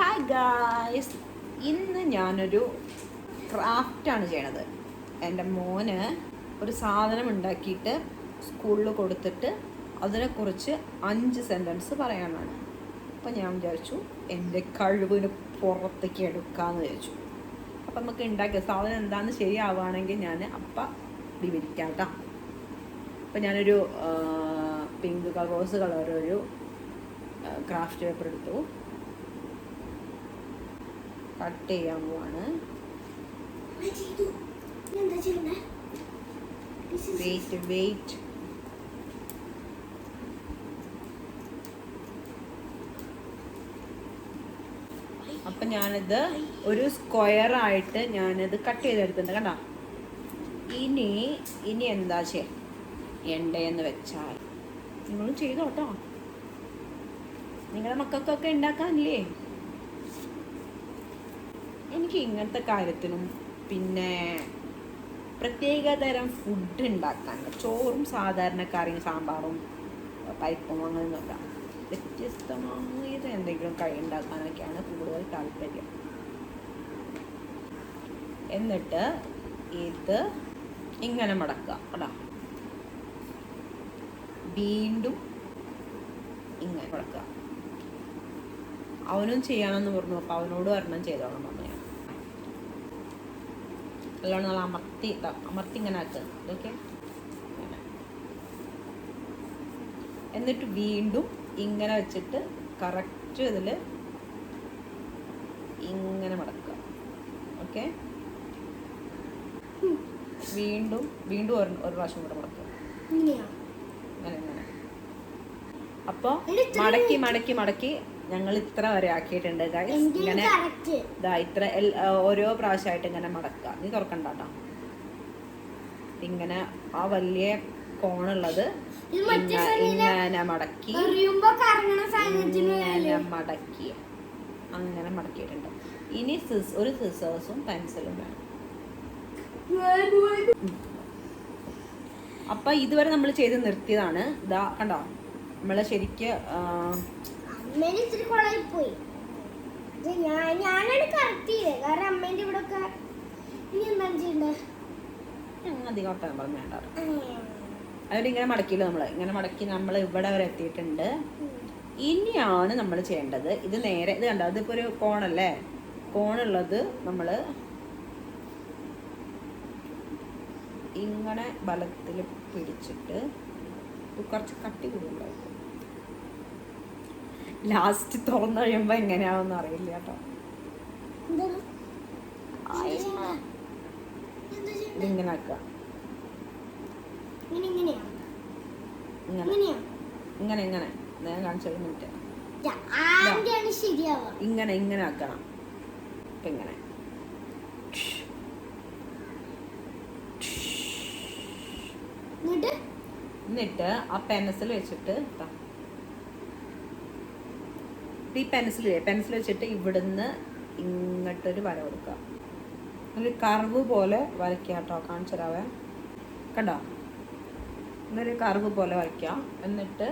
Hi guys ഇന്ന് ഞാനൊരു ക്രാഫ്റ്റാണ് ചെയ്യണത്. എന്റെ മോന് ഒരു സാധനം ഉണ്ടാക്കിയിട്ട് സ്കൂളിൽ കൊടുത്തിട്ട് അതിനെക്കുറിച്ച് അഞ്ച് സെന്റൻസ് പറയാനാണ്. അപ്പം ഞാൻ വിചാരിച്ചു എന്റെ കഴിവിന് പുറത്തേക്ക് എടുക്കാമെന്ന് വിചാരിച്ചു. അപ്പം നമുക്ക് ഉണ്ടാക്കിയ സാധനം എന്താണെന്ന് ശരിയാവുകയാണെങ്കിൽ ഞാൻ അപ്പം വിവരിക്കാം കേട്ടോ അപ്പം ഞാനൊരു പിങ്ക് കളേഴ്സ് കളറൊരു ക്രാഫ്റ്റ് പേപ്പർ എടുത്തു. കട്ട് ചെയ്യാൻ പോവാണ്. വെയിറ്റ് ഞാനിത് ഒരു സ്ക്വയർ ആയിട്ട് ഞാനിത് കട്ട് ചെയ്തെടുത്തിട്ടുണ്ട് കണ്ടോ? ഇനി ഇനി എന്താ ചെയ്യണ്ടേന്ന് വെച്ചാൽ. നിങ്ങൾ ചെയ്തോട്ടോ. നിങ്ങളുടെ മക്കൾക്കൊക്കെ ഉണ്ടാക്കാനില്ലേ? എനിക്ക് ഇങ്ങനത്തെ കാര്യത്തിനും പിന്നെ പ്രത്യേക തരം ഫുഡ് ഉണ്ടാക്കാൻ ചോറും സാധാരണ കറിയും സാമ്പാറും പരിപ്പും അങ്ങനെയൊന്നുമല്ല വ്യത്യസ്തമായത് എന്തെങ്കിലും കൈ ഉണ്ടാക്കാനൊക്കെയാണ് കൂടുതൽ താല്പര്യം. എന്നിട്ട് ഇത് ഇങ്ങനെ മടക്കുക കേട്ടോ. വീണ്ടും ഇങ്ങനെ മടക്കുക. അവനും ചെയ്യണമെന്ന് പറഞ്ഞു. അപ്പോൾ അവനോട് ഒരെണ്ണം ചെയ്തോളാം നല്ലോണം നമ്മൾ അമർത്തി അമർത്തി ഇങ്ങനെ ആക്കുക. ഓക്കെ എന്നിട്ട് വീണ്ടും ഇങ്ങനെ വെച്ചിട്ട് കറക്റ്റ് ഇതിൽ ഇങ്ങനെ മടക്കുക. ഓക്കെ വീണ്ടും വീണ്ടും ഒരു ഒരു പ്രാവശ്യം കൂടെ മടക്കുക? അങ്ങനെ ഇങ്ങനെ അപ്പോൾ മടക്കി മടക്കി മടക്കി ഞങ്ങൾ ഇത്ര വരെ ആക്കിയിട്ടുണ്ട്. ഇങ്ങനെ ഇതാ ഇത്ര ഓരോ പ്രാവശ്യമായിട്ട് ഇങ്ങനെ മടക്കുക. നീ തുറക്കണ്ട കേട്ടോ ഇങ്ങനെ ആ വലിയ കോണുള്ളത്? ഇങ്ങനെ മടക്കി ഇങ്ങനെ മടക്കി. അങ്ങനെ മടക്കിയിട്ടുണ്ട്. ഇനി സിസ് ഒരു സിസേഴ്സും പെൻസിലും വേണം. അപ്പൊ ഇതുവരെ നമ്മൾ ചെയ്ത് നിർത്തിയതാണ്. ഇതാ കണ്ടോ? നമ്മളെ ശരിക്ക് അമ്മേനെ ഇച്ചിരി കുളയിൽ പോയി ഞാൻ ഞാനാണ് കറക്റ്റ് ചെയ്തത്. കാരണം അമ്മേന്റെ ഇവിടെ ഒക്കെ ഇനി എന്താണ് ചെയ്യണ്ടേ? അധികം ഒട്ടം പറഞ്ഞു വേണ്ട അതുകൊണ്ട് ഇങ്ങനെ മടക്കിയില്ല നമ്മൾ ഇങ്ങനെ മടക്കി നമ്മൾ ഇവിടെ വരെ എത്തിയിട്ടുണ്ട്. ഇനിയാണ് നമ്മൾ ചെയ്യേണ്ടത്. ഇത് നേരെ ഇത് കണ്ടോ? ഇപ്പൊ ഒരു കോണല്ലേ? കോണുള്ളത് നമ്മൾ ഇങ്ങനെ ബലത്തിൽ പിടിച്ചിട്ട് കുറച്ച് കട്ടി കൂടുതലായിരിക്കും ലാസ്റ്റ് തുറന്നു കഴിയുമ്പോൾ എങ്ങനെയാണെന്ന് അറിയില്ല കേട്ടോ? ഇതിങ്ങനെ ആക്കുക. ഇങ്ങനെ ഇങ്ങനെ. ഞാൻ കാണിച്ചൊരു മിനിറ്റ്. ഇങ്ങനെ ഇങ്ങനെ ആക്കണം. ഇപ്പൊ ഇങ്ങനെ. എന്നിട്ട്? ആ പെൻസിൽ വെച്ചിട്ട്. ഈ പെൻസിൽ പെൻസിൽ വെച്ചിട്ട് ഇവിടുന്ന് ഇങ്ങോട്ടൊരു വര കൊടുക്കുക. ഒരു കർവ് പോലെ വരയ്ക്കുക കേട്ടോ കാണിച്ചു തരാവേ കണ്ടോ? ഇന്നൊരു കർവ് പോലെ വരയ്ക്കുക. എന്നിട്ട്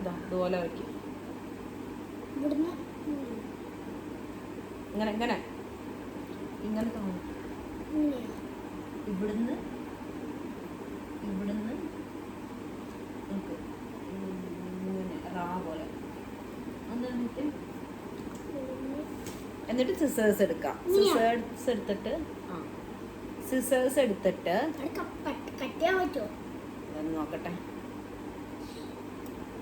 ഇതാ ഇതുപോലെ വരയ്ക്കുക. ഇങ്ങനെ ഇങ്ങനെ. ഇങ്ങനെ തോന്നും. ഇവിടുന്ന് ഇവിടുന്ന് ഇങ്ങനെ റാ പോലെ. എന്നിട്ട് എന്നിട്ട് സിസേഴ്സ് എടുക്കാം. സിസേഴ്സ് എടുത്തിട്ട് സിസേഴ്സ് എടുത്തിട്ട് നോക്കട്ടെ.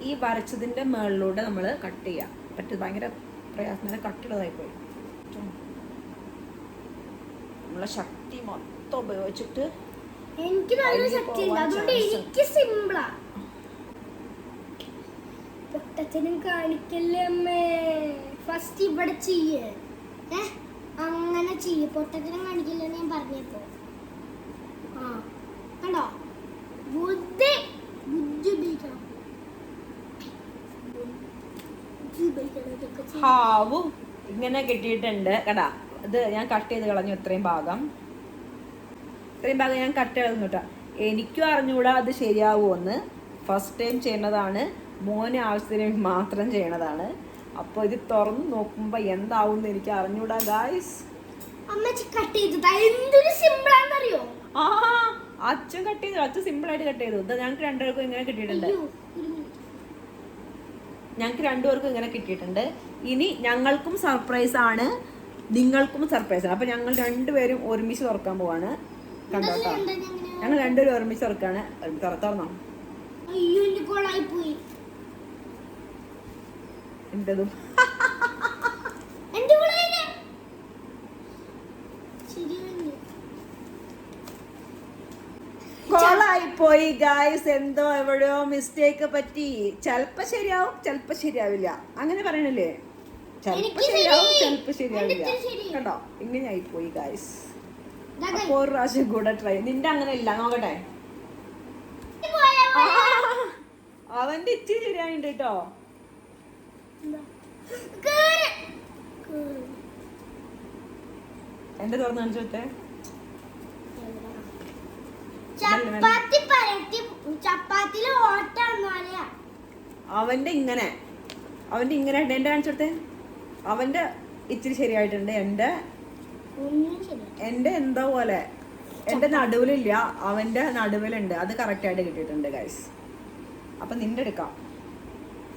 ഈ വരച്ചതിന്റെ മുകളിലൂടെ നമ്മൾ കട്ട് ചെയ്യാം. പറ്റും ഭയങ്കര പ്രയാസം കട്ടുള്ളതായി പോയി. നമ്മളെ ശക്തി മൊത്തം ഉപയോഗിച്ചിട്ട് എനിക്ക് നല്ല ശക്തി ഉണ്ട് അതുകൊണ്ട് എനിക്ക് സിമ്പിളാ പൊട്ടത്തിനും കാണിക്കല്ലേ അമ്മേ. ഫസ്റ്റ് ഇവിടെ ചെയ്യ്. ഏ? അങ്ങനെ ചെയ്യ്. പൊട്ടത്തിനും കാണിക്കില്ലെന്ന് ഞാൻ പറഞ്ഞപ്പോ. ആ. കണ്ടോ? ബുദ്ധി ബുദ്ധി ഉപയോഗിക്കണം. ഹാവു. ഇങ്ങനെ കിട്ടിയിട്ടുണ്ട്. കടാ ഇത് ഞാൻ കട്ട് ചെയ്ത് കളഞ്ഞു ഇത്രയും ഭാഗം. ഇത്രയും ഭാഗം ഞാൻ കട്ട് കളഞ്ഞു കേട്ടോ. എനിക്കും അറിഞ്ഞുകൂടാ അത് ശരിയാവുമെന്ന് ഫസ്റ്റ് ടൈം ചെയ്യുന്നതാണ്. മോന് ആവശ്യത്തിന് മാത്രം ചെയ്യണതാണ്. അപ്പോൾ ഇത് തുറന്ന് നോക്കുമ്പോൾ എന്താവും എന്ന് എനിക്ക് അറിഞ്ഞൂടാ ഗായ്സ് അമ്മച്ചി കട്ട് ചെയ്തതാ എന്തൊരു സിമ്പിൾ ആണെന്നറിയോ? ആ അച്ഛൻ കട്ട് ചെയ്തു. അച്ഛൻ സിമ്പിൾ ആയിട്ട് കട്ട് ചെയ്തു. ഇതാ ഞങ്ങൾക്ക് രണ്ടുപേർക്കും ഇങ്ങനെ കിട്ടിയിട്ടുണ്ട്. ഞങ്ങൾക്ക് രണ്ടുപേർക്കും ഇങ്ങനെ കിട്ടിയിട്ടുണ്ട്. ഇനി ഞങ്ങൾക്കും സർപ്രൈസ് ആണ്. നിങ്ങൾക്കും സർപ്രൈസ് ആണ്. അപ്പൊ ഞങ്ങൾ രണ്ടുപേരും ഒരുമിച്ച് തുറക്കാൻ പോവാണ്. കണ്ടോ ഞങ്ങൾ രണ്ടുപേരും ഒരുമിച്ച് തുറക്കാണ്. തുറത്തോന്നോ അയ്യോ പോയി. എന്തതും എന്റെ കോളായില്ലേ ശരിയാണ് കോളായി പോയി ഗായ്സ് എന്തോ എവിടെയോ മിസ്റ്റേക്ക് പറ്റി ചെലപ്പോ ശരിയാവും ചെലപ്പോ ശരിയാവില്ല അങ്ങനെ പറയണല്ലേ ചെലപ്പോ ശരിയാവും ശരി. ചെലപ്പോ ശരിയാവില്ല. കണ്ടോ ഇങ്ങനെ ആയി പോയി ഗായ്സ്. അപ്പൊ ഒരു പ്രാവശ്യം കൂടെ ട്രൈ നിന്റെ അങ്ങനെ ഇല്ല നോക്കട്ടെ. അവന്റെ ഇച്ചിരി ശരിയായിട്ടുണ്ട് കേട്ടോ. കേറ്. എന്റെ തുറന്നു കാണിച്ചോട്ടെ ചപ്പാത്തി പരത്തി അവന്റെ ഇങ്ങനെ. അവന്റെ ഇങ്ങനെ. എന്റെ കാണിച്ചോട്ടെ അവന്റെ ഇച്ചിരി ശരിയായിട്ടുണ്ട്. എന്റെ എന്റെ എന്തോ പോലെ? എന്റെ നടുവിലില്ല. അവന്റെ നടുവിലുണ്ട്. അത് കറക്റ്റ് ആയിട്ട് കിട്ടിയിട്ടുണ്ട് ഗൈസ് അപ്പൊ നിന്റെ എടുക്കാം.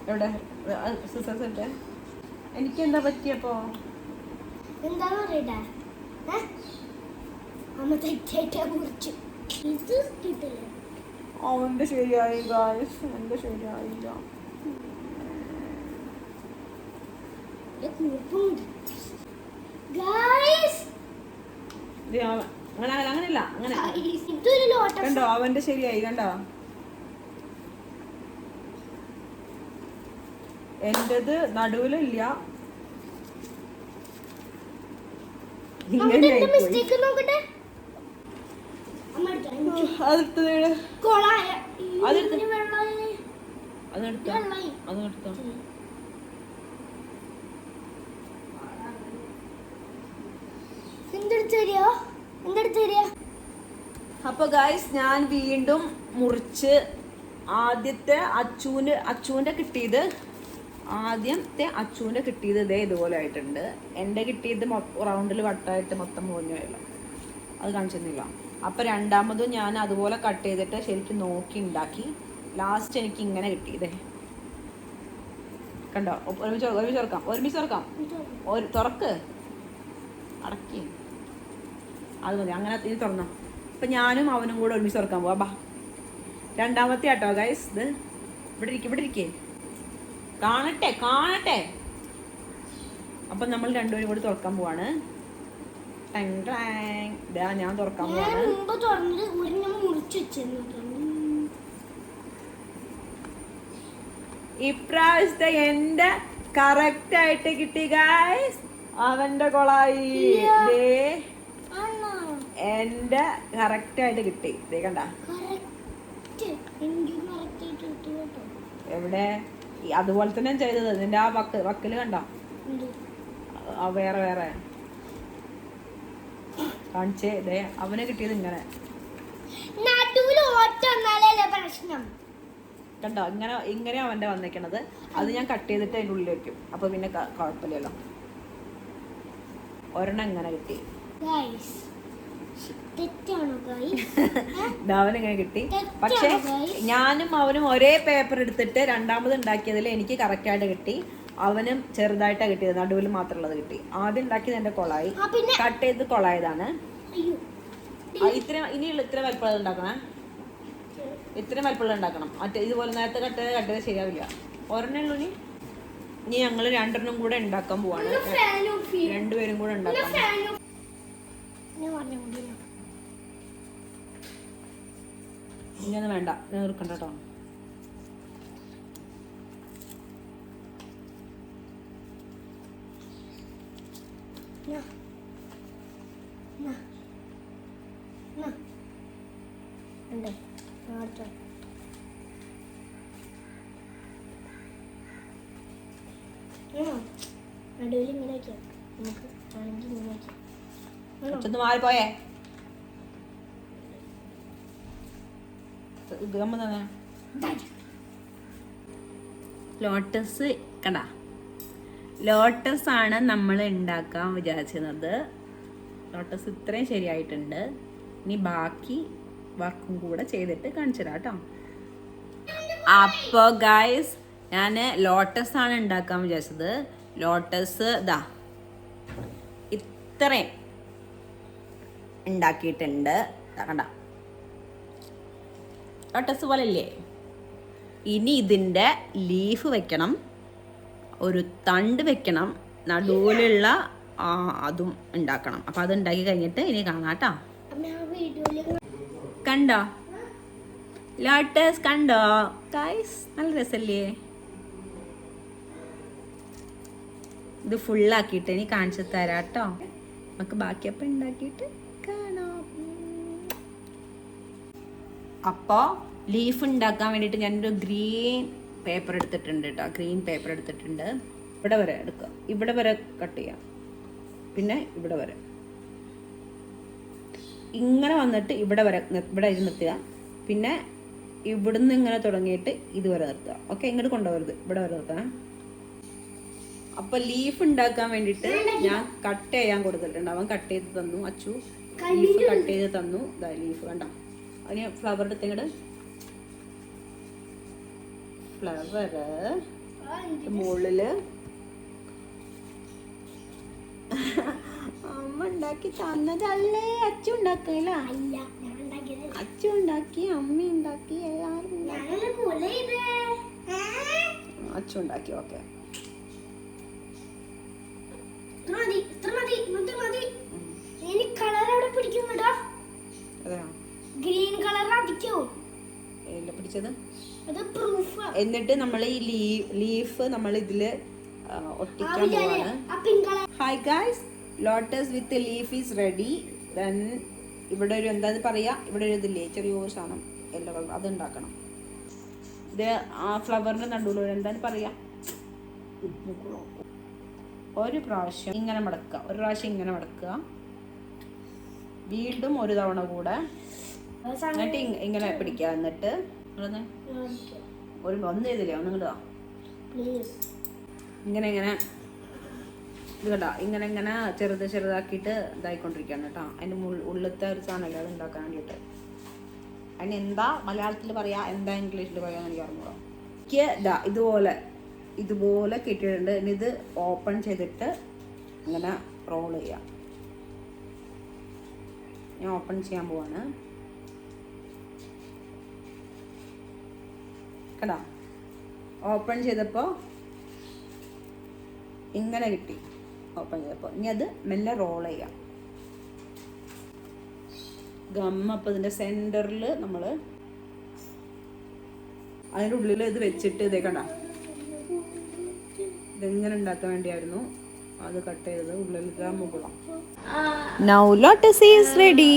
എവിടെ? സിസേഴ്സ് ഇട്ടെ എനിക്ക് എന്താ പറ്റിയപ്പോ? എന്താ പറയട്ടെ? അമ്മ തെറ്റായിട്ട് ഇത് കിട്ടില്ല. ശരിയായി ഗായസ് എന്റെ ശരിയായില്ല ഗായ്സ് ഇത് അവൻ- അങ്ങനെ അങ്ങനെ. അങ്ങനെയല്ല അങ്ങനെ കണ്ടോ? അവന്റെ ശരിയായി കണ്ടോ എന്റേത് നടുവിലില്ല ഇങ്ങനെ ആയിപ്പോയി. മിസ്റ്റേക്ക് നോക്കട്ടെ അമ്മ എടുത്തോ. അതെടുത്ത് വീട് കൊളായ അതെടുത്ത്. ഇതിന് വെള്ളമായി അതെടുത്തോ വെള്ളമായി അതെടുത്തോ എന്തെടുത്ത് തരിയോ എന്തെടുത്ത് നടുവിലില്ല അപ്പൊ ഗായ്സ് ഞാൻ വീണ്ടും മുറിച്ച് ആദ്യത്തെ അച്ചൂന് അച്ചൂന്റെ കിട്ടിയത് ആദ്യത്തെ അച്ചുവിന്റെ കിട്ടിയത് ഇതേ ഇതുപോലെ ആയിട്ടുണ്ട്. എന്റെ കിട്ടിയത് റൗണ്ടിൽ വട്ടായിട്ട് മൊത്തം പോഞ്ഞല്ലോ അത് കാണിച്ചിരുന്നില്ല അപ്പൊ രണ്ടാമതും ഞാൻ അതുപോലെ കട്ട് ചെയ്തിട്ട് ശരിക്കും നോക്കി ഉണ്ടാക്കി ലാസ്റ്റ് എനിക്ക് ഇങ്ങനെ കിട്ടിയതേ കണ്ടോ? ഒരുമിച്ച് ഒരുമിച്ച് തുറക്കാം. ഒരുമിച്ച് തുറക്കാം. ഒരു തുറക്ക്. അടക്കി. അത് മതി. അങ്ങനെ ഇത് തുറന്നോ. അപ്പം ഞാനും അവനും കൂടെ ഒരുമിച്ച് തുറക്കാൻ പോവാ. ബാ. രണ്ടാമത്തെ ആട്ടോ ഗൈസ് ഇത് ഇവിടെ ഇരിക്കും ഇവിടെ ഇരിക്കേ. കാണട്ടെ കാണട്ടെ. അപ്പൊ നമ്മൾ രണ്ടുപേരും കൂടി തുറക്കാൻ പോവാണ്. ഞാൻ തുറക്കാൻ പോവാണ്. ഇപ്രാവശ്യത്തെ എന്റെ കറക്റ്റ് ആയിട്ട് കിട്ടി ഗായ്സ് അവന്റെ കൊളായി. എന്റെ കറക്റ്റ് ആയിട്ട് കിട്ടി. കണ്ട. എവിടെ? അതുപോലെ തന്നെ ചെയ്തത്. നിന്റെ ആ വക്ക് വക്കിൽ കണ്ട? വേറെ വേറെ. കാണിച്ചേ. ദേ അവന് കിട്ടിയത് ഇങ്ങനെ. കണ്ടോ? ഇങ്ങനെ ഇങ്ങനെ അവന്റെ വന്നിരിക്കണത് അത് ഞാൻ കട്ട് ചെയ്തിട്ട് അതിന്റെ ഉള്ളിൽ വെക്കും. അപ്പൊ പിന്നെ കുഴപ്പമില്ലല്ലോ. ഒരെണ്ണം ഇങ്ങനെ കിട്ടി. ഇങ്ങനെ കിട്ടി. പക്ഷെ ഞാനും അവനും ഒരേ പേപ്പർ എടുത്തിട്ട് രണ്ടാമത് ഉണ്ടാക്കിയതിൽ എനിക്ക് കറക്റ്റായിട്ട് കിട്ടി. അവനും ചെറുതായിട്ടാണ് കിട്ടിയത് നടുവിൽ മാത്രമുള്ളത് കിട്ടി. ആദ്യം ഉണ്ടാക്കിയത് എന്റെ കൊളായി. കട്ട് ചെയ്ത് കൊളായതാണ്. ഇത്ര ഇനിയുള്ള ഇത്ര വലപ്പുള്ളത് ഉണ്ടാക്കണേ. ഇത്ര വലപ്പുള്ളത് ഉണ്ടാക്കണം. മറ്റേ ഇതുപോലെ നേരത്തെ കട്ട് ചെയ്ത് കട്ട് ചെയ്ത് ശരിയാവില്ല. ഒരെണ്ണേ ഉള്ളൂ ഇനി. ഇനി ഞങ്ങൾ രണ്ടെണ്ണം കൂടെ ഉണ്ടാക്കാൻ പോവാണ്. രണ്ടുപേരും കൂടെ ഉണ്ടാക്കാം ഇനിയൊന്നും വേണ്ട. നിർക്കണ്ട കേട്ടോ അടുത്ത ഇങ്ങനെ നമുക്ക് വേണമെങ്കിൽ ഇങ്ങനെ ഒറ്റന്ന് മാറിപ്പോയേ. ലോട്ടസ് കടാ. ലോട്ടസ് ആണ് നമ്മൾ ഉണ്ടാക്കാൻ വിചാരിച്ചിരുന്നത്. ലോട്ടസ് ഇത്രയും ശരിയായിട്ടുണ്ട്. ഇനി ബാക്കി വർക്കും കൂടെ ചെയ്തിട്ട് കാണിച്ചു കേട്ടോ. അപ്പോൾ ഗായ്സ് ഞാൻ ലോട്ടസ് ആണ് ഉണ്ടാക്കാൻ വിചാരിച്ചത്. ലോട്ടസ് ഇതാ ഇത്രയും. ഉണ്ടാക്കിയിട്ടുണ്ട്. കണ്ട. ലോട്ടസ് പോലെ ഇല്ലേ ഇനി ഇതിന്റെ ലീഫ് വെക്കണം. ഒരു തണ്ട് വെക്കണം. നടുവിലുള്ള അതും ഉണ്ടാക്കണം. അപ്പം അത് ഉണ്ടാക്കി കഴിഞ്ഞിട്ട് ഇനി കാണാട്ടോ കണ്ടോ? ലോട്ടസ് കണ്ടോ? ഗൈസ് നല്ല രസല്ലേ ഇത് ഫുള്ളാക്കിയിട്ട് ഇനി കാണിച്ചു തരാം കേട്ടോ. നമുക്ക് ബാക്കിയപ്പം ഉണ്ടാക്കിയിട്ട് അപ്പോൾ ലീഫ് ഉണ്ടാക്കാൻ വേണ്ടിയിട്ട് ഞാനൊരു ഗ്രീൻ പേപ്പർ എടുത്തിട്ടുണ്ട് കേട്ടോ ഗ്രീൻ പേപ്പർ എടുത്തിട്ടുണ്ട്. ഇവിടെ വരെ എടുക്കുക. ഇവിടെ വരെ കട്ട് ചെയ്യാം. പിന്നെ ഇവിടെ വരെ. ഇങ്ങനെ വന്നിട്ട് ഇവിടെ വരെ ഇവിടെ ഇത് നിർത്തുക. പിന്നെ ഇവിടുന്ന് ഇങ്ങനെ തുടങ്ങിയിട്ട് ഇതുവരെ നിർത്തുക. ഓക്കെ ഇങ്ങോട്ട് കൊണ്ടുപോകരുത്. ഇവിടെ വരെ നിർത്തണം. അപ്പൊ ലീഫ് ഉണ്ടാക്കാൻ വേണ്ടിട്ട് ഞാൻ കട്ട് ചെയ്യാൻ കൊടുത്തിട്ടുണ്ട്. അവൻ കട്ട് ചെയ്ത് തന്നു അച്ചു. ലീഫ് കട്ട് ചെയ്ത് തന്നു. ലീഫ് കണ്ട? അതിന് ഫ്ലവർ എടുത്തിങ്ങട് ഫ്ലവർ മുകളിൽ. അമ്മ ഉണ്ടാക്കി തന്നതല്ലേ? അച്ചു ഉണ്ടാക്കില്ല അല്ല ഉണ്ടാക്കി അമ്മ ഉണ്ടാക്കി കൊല ചെയ്തേ. ഉണ്ടാക്കി ഓക്കെ. പിടിച്ചത്. എന്നിട്ട് നമ്മൾ ഈ ലീഫ് നമ്മൾ ഇതിൽ ഒട്ടിക്കാൻ പോവാണ്. Hi guys lotus with leaf is ready then ഇവിടെ ഒരു എന്താ പറയാ? ഇവിടെ ഒരു ഇതില്ലേ? ചെറിയൊരു സാധനം യെല്ലോ കളർ അത് ഉണ്ടാക്കണം. ഇത് ആ ഫ്ലവറിന്റെ നടുവിൽ എന്താണ് പറയാ? ഒരു പ്രാവശ്യം ഇങ്ങനെ മടക്കുക. ഒരു പ്രാവശ്യം ഇങ്ങനെ മടക്കുക. വീണ്ടും ഒരു തവണ കൂടെ എന്നിട്ട് ഇങ് ഇങ്ങനെ പിടിക്കുക. എന്നിട്ട് ഒരു ഒന്ന് ചെയ്തില്ലേ? ഒന്നും പ്ലീസ്. ഇങ്ങനെ ഇങ്ങനെ. ഇത് കേട്ടോ ഇങ്ങനെ ഇങ്ങനെ ചെറുത് ചെറുതാക്കിയിട്ട് ഇതായിക്കൊണ്ടിരിക്കുകയാണ് കേട്ടോ. അതിന്റെ ഉള്ളിലത്തെ ഒരു സാധനമല്ലേ അത് ഉണ്ടാക്കാൻ വേണ്ടിയിട്ട്. അതിന് എന്താ മലയാളത്തിൽ പറയാ? എന്താ ഇംഗ്ലീഷിൽ പറയാന്ന് എനിക്ക് അറിഞ്ഞൂടാ. എനിക്ക് ഇതാ ഇതുപോലെ ഇതുപോലെ കിട്ടിയിട്ടുണ്ട്. ഇനി ഇത് ഓപ്പൺ ചെയ്തിട്ട് ഇങ്ങനെ റോൾ ചെയ്യാം. ഞാൻ ഓപ്പൺ ചെയ്യാൻ പോവാണ്. കണ്ടോ? ഓപ്പൺ ചെയ്തപ്പോൾ ഇങ്ങനെ കിട്ടി. ഓപ്പൺ ചെയ്തപ്പോൾ ഇനി അത് മെല്ലെ റോൾ ചെയ്യാം. ഗം അപ്പോൾ ഇതിന്റെ സെന്ററിൽ നമ്മൾ അതിന്റെ ഉള്ളിൽ ഇത് വെച്ചിട്ട് ഇതേ ഇതെങ്ങനെ ഉണ്ടാക്കാൻ വേണ്ടിയായിരുന്നു? അത് കട്ട് ചെയ്തത് ഉള്ളിൽ മുകുളം നൗ ഈസ് റെഡി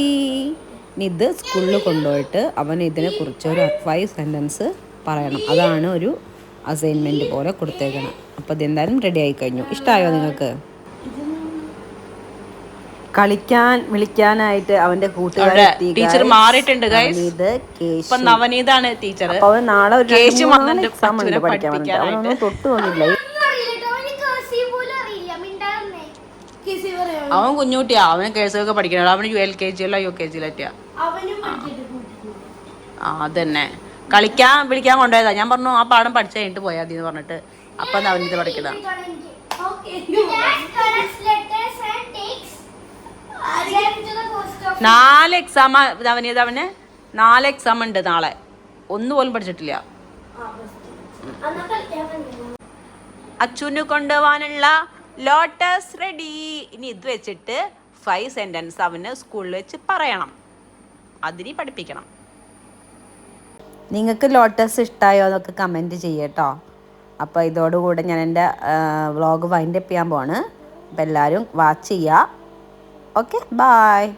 ഇത് സ്കൂളിൽ കൊണ്ടുപോയിട്ട് അവൻ ഇതിനെ കുറിച്ചൊരു ഫൈവ് സെന്റൻസ് പറയണം. അതാണ് ഒരു അസൈൻമെന്റ് പോലെ കൊടുത്തേക്കണം. അപ്പോൾ ഇതെന്തായാലും റെഡി ആയി കഴിഞ്ഞു. ഇഷ്ടമായോ നിങ്ങൾക്ക്? കളിക്കാൻ വിളിക്കാനായിട്ട് അവന്റെ കൂട്ടുകാരെത്തി ടീച്ചർ മാറിയിട്ടുണ്ട് ഗൈസ് ഇത് കേശു. നവനീതാണ് ടീച്ചർ അപ്പൊ അവൻ നാളെ ഒരു ഉണ്ട് പഠിക്കാൻ വേണ്ടി അവനൊന്നും തൊട്ട് വന്നില്ല. അവൻ കുഞ്ഞുകുട്ടിയാ. അവന് കേസൊക്കെ പഠിക്കണം. അവന് യു എൽ കെ ജിയിലോ യു കെ ജിയിലെത്തിയാ അവനും പഠിച്ചിട്ട് ആ അതന്നെ. കളിക്കാൻ വിളിക്കാൻ കൊണ്ടുപോയതാ. ഞാൻ പറഞ്ഞു ആ പാഠം പഠിച്ചു കഴിഞ്ഞിട്ട് പോയാൽ മതി എന്ന് പറഞ്ഞിട്ട്. അപ്പൊ അവൻ പഠിക്കണ. നാല് എക്സാം നവനീത് അവന് നാല് എക്സാം ഉണ്ട് നാളെ. ഒന്നു പോലും പഠിച്ചിട്ടില്ല. അച്ഛന് കൊണ്ടുപോകാനുള്ള ലോട്ടസ് റെഡി ഇനി ഇത് വെച്ചിട്ട് ഫൈവ് സെന്റൻസ് അവന് സ്കൂളിൽ വെച്ച് പറയണം. അതിനി പഠിപ്പിക്കണം. നിങ്ങൾക്ക് ലോട്ടസ് ഇഷ്ടമായോ എന്നൊക്കെ കമന്റ് ചെയ്യട്ടോ. അപ്പോൾ ഇതോടുകൂടെ ഞാൻ എന്റെ വ്ളോഗ് വൈൻഡപ്പ് ചെയ്യാൻ പോവാണ്. അപ്പോൾ എല്ലാവരും വാച്ച് ചെയ്യുക. Okay bye